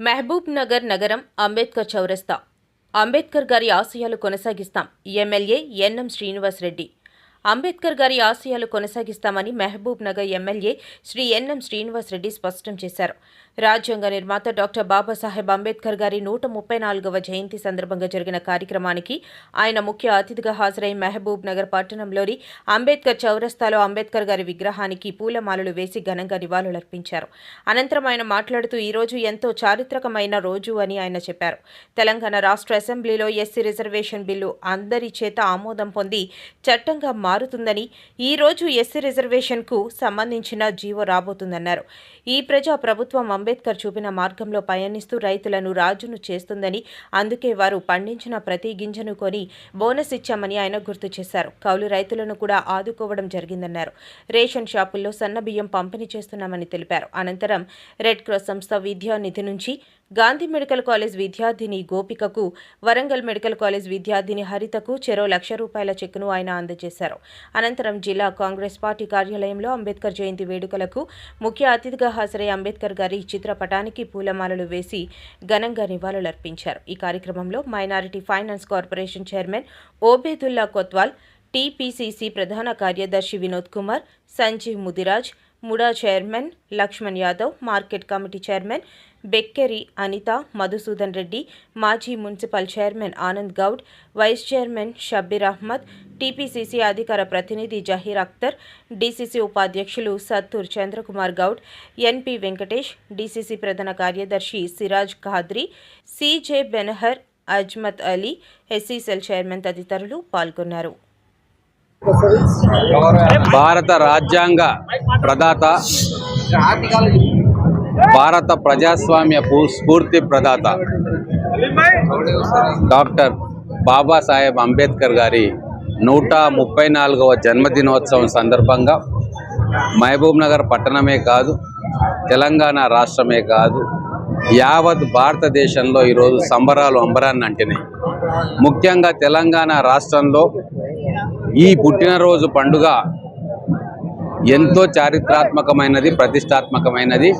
మహబూబ్ నగర్ నగరం అంబేద్కర్ చౌరస్తా. అంబేద్కర్ గారి ఆశయాలు కొనసాగిస్తాం. MLA N M Srinivas Reddy. Ambedkar గారి ఆశయాలు కొనసాగిస్తామని Mahabubnagar MLA Shri N M Srinivas Reddy స్పష్టం చేశారు. రాజ్యాంగ నిర్మాత డాక్టర్ బాబాసాహెబ్ అంబేద్కర్ గారి నూట ముప్పై నాలుగవ జయంతి సందర్భంగా జరిగిన కార్యక్రమానికి ఆయన ముఖ్య అతిథిగా హాజరై మహబూబ్ నగర్ పట్టణంలోని అంబేద్కర్ చౌరస్తాలో అంబేద్కర్ గారి విగ్రహానికి పూలమాలలు వేసి ఘనంగా నివాళులర్పించారు. అనంతరం ఆయన మాట్లాడుతూ ఈ రోజు ఎంతో చారిత్రకమైన రోజు అని ఆయన చెప్పారు. తెలంగాణ రాష్ట్ర అసెంబ్లీలో ఎస్సీ రిజర్వేషన్ బిల్లు అందరి చేత ఆమోదం పొంది చట్టంగా మారుతుందని ఈ రోజు ఎస్సీ రిజర్వేషన్కు సంబంధించిన జీవో రాబోతుందన్నారు. ఈ ప్రజా ప్రభుత్వం అంబేద్కర్ చూపిన మార్గంలో పయనిస్తూ రైతులను రాజును చేస్తుందని అందుకే వారు పండించిన ప్రతి గింజను కొని బోనస్ ఇచ్చామని ఆయన గుర్తు చేశారు. కౌలు రైతులను కూడా ఆదుకోవడం జరిగిందన్నారు. రేషన్ షాపుల్లో సన్న బియ్యం పంపిణీ చేస్తున్నామని తెలిపారు. అనంతరం రెడ్ క్రాస్ సంస్థ విద్యా నిధి నుంచి గాంధీ మెడికల్ కాలేజ్ విద్యార్థిని గోపికకు వరంగల్ మెడికల్ కాలేజ్ విద్యార్థిని హరితకు చెరో లక్ష రూపాయల చెక్కును ఆయన అందజేశారు. అనంతరం జిల్లా కాంగ్రెస్ పార్టీ కార్యాలయంలో అంబేద్కర్ జయంతి వేడుకలకు ముఖ్య అతిథిగా హాజరై అంబేద్కర్ గారి చిత్రపటానికి పూలమాలలు వేసి ఘనంగా నివాళులర్పించారు. ఈ కార్యక్రమంలో minority finance corporation chairman Obedullah Kotwal TPCC ప్రధాన కార్యదర్శి Vinod Kumar Sanjeev Mudiraj MUDA chairman Laxman Yadav market committee chairman Bekkeri Anitha Madhusudan Reddy మాజీ municipal chairman Anand Goud vice chairman Shabbir Ahmed TPCC అధికార ప్రతినిధి Zaheer Akhtar DCC ఉపాధ్యక్షులు Sattur Chandrakumar Goud NP Venkatesh DCC ప్రధాన కార్యదర్శి Siraj Khadri CJ Benhur Azmat Ali SC cell chairman తదితరులు పాల్గొన్నారు. భారత రాజ్యాంగ ప్రదాత భారత ప్రజాస్వామ్య స్ఫూర్తి ప్రదాత డాక్టర్ బాబాసాహెబ్ అంబేద్కర్ గారి నూట ముప్పై నాలుగవ జన్మదినోత్సవం సందర్భంగా మహబూబ్ నగర్ పట్టణమే కాదు తెలంగాణ రాష్ట్రమే కాదు యావత్ భారతదేశంలో ఈరోజు సంబరాలు అంబరాన్ని అంటినాయి ముఖ్యంగా తెలంగాణ రాష్ట్రంలో ఈ పుట్టినరోజు పండుగ ఎంతో చారిత్రాత్మకమైనది ప్రతిష్టాత్మకమైనది.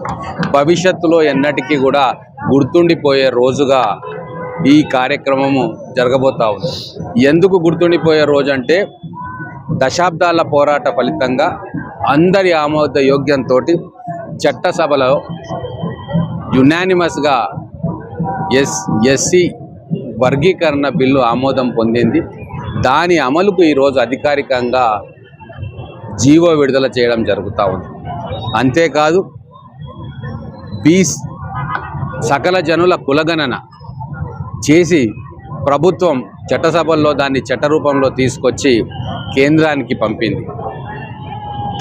భవిష్యత్తులో ఎన్నటికీ కూడా గుర్తుండిపోయే రోజుగా ఈ కార్యక్రమము జరగబోతా ఉంది. ఎందుకు గుర్తుండిపోయే రోజు అంటే దశాబ్దాల పోరాట ఫలితంగా అందరి ఆమోద యోగ్యంతో చట్టసభలో యునానిమస్గా ఎస్ ఎస్సీ వర్గీకరణ బిల్లు ఆమోదం పొందింది. దాని అమలుకు ఈరోజు అధికారికంగా జీవో విడుదల చేయడం జరుగుతూ ఉంది. అంతేకాదు బీస్ సకల జనుల కులగణన చేసి ప్రభుత్వం చట్టసభల్లో దాన్ని చట్టరూపంలో తీసుకొచ్చి కేంద్రానికి పంపింది.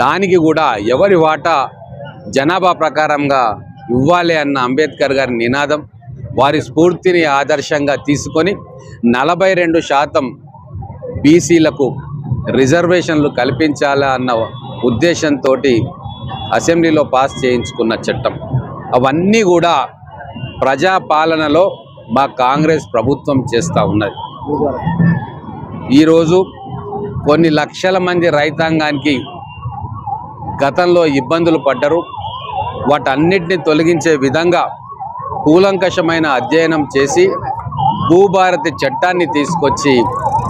దానికి కూడా ఎవరి వాటా జనాభా ప్రకారంగా ఇవ్వాలి అన్న అంబేద్కర్ గారి నినాదం వారి స్ఫూర్తిని ఆదర్శంగా తీసుకొని నలభై రెండు శాతం బీసీలకు రిజర్వేషన్లు కల్పించాలా అన్న ఉద్దేశంతో అసెంబ్లీలో పాస్ చేయించుకున్న చట్టం. అవన్నీ కూడా ప్రజాపాలనలో మా కాంగ్రెస్ ప్రభుత్వం చేస్తూ ఉన్నది. ఈరోజు కొన్ని లక్షల మంది రైతాంగానికి గతంలో ఇబ్బందులు పడ్డరు. వాటన్నిటిని తొలగించే విధంగా కూలంకషమైన అధ్యయనం చేసి భూభారతి చట్టాన్ని తీసుకొచ్చి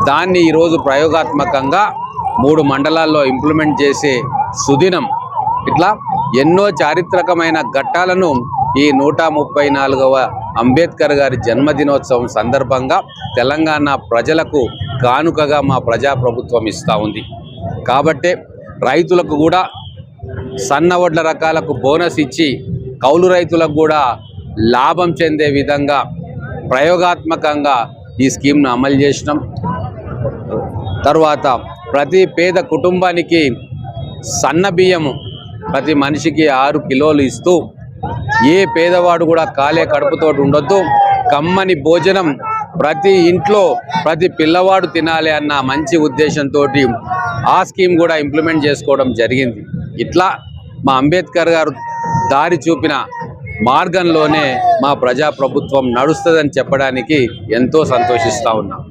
దాన్ని ఈరోజు ప్రయోగాత్మకంగా మూడు మండలాల్లో ఇంప్లిమెంట్ చేసే సుదినం. ఇట్లా ఎన్నో చారిత్రకమైన ఘట్టాలను ఈ నూట ముప్పై నాలుగవ అంబేద్కర్ గారి జన్మదినోత్సవం సందర్భంగా తెలంగాణ ప్రజలకు కానుకగా మా ప్రజాప్రభుత్వం ఇస్తూ ఉంది. కాబట్టే రైతులకు కూడా సన్న వడ్ల రకాలకు బోనస్ ఇచ్చి కౌలు రైతులకు కూడా లాభం చెందే విధంగా ప్రయోగాత్మకంగా ఈ స్కీమ్ను అమలు చేసినాం. తర్వాత ప్రతి పేద కుటుంబానికి సన్న బియ్యము ప్రతి మనిషికి ఆరు కిలోలు ఇస్తూ ఏ పేదవాడు కూడా కాలే కడుపుతో ఉండొద్దు. కమ్మని భోజనం ప్రతి ఇంట్లో ప్రతి పిల్లవాడు తినాలి అన్న మంచి ఉద్దేశంతో ఆ స్కీమ్ కూడా ఇంప్లిమెంట్ చేసుకోవడం జరిగింది. ఇట్లా మా అంబేద్కర్ గారు దారి చూపిన మార్గంలోనే మా ప్రజాప్రభుత్వం నడుస్తుందని చెప్పడానికి ఎంతో సంతోషిస్తూ ఉన్నాం.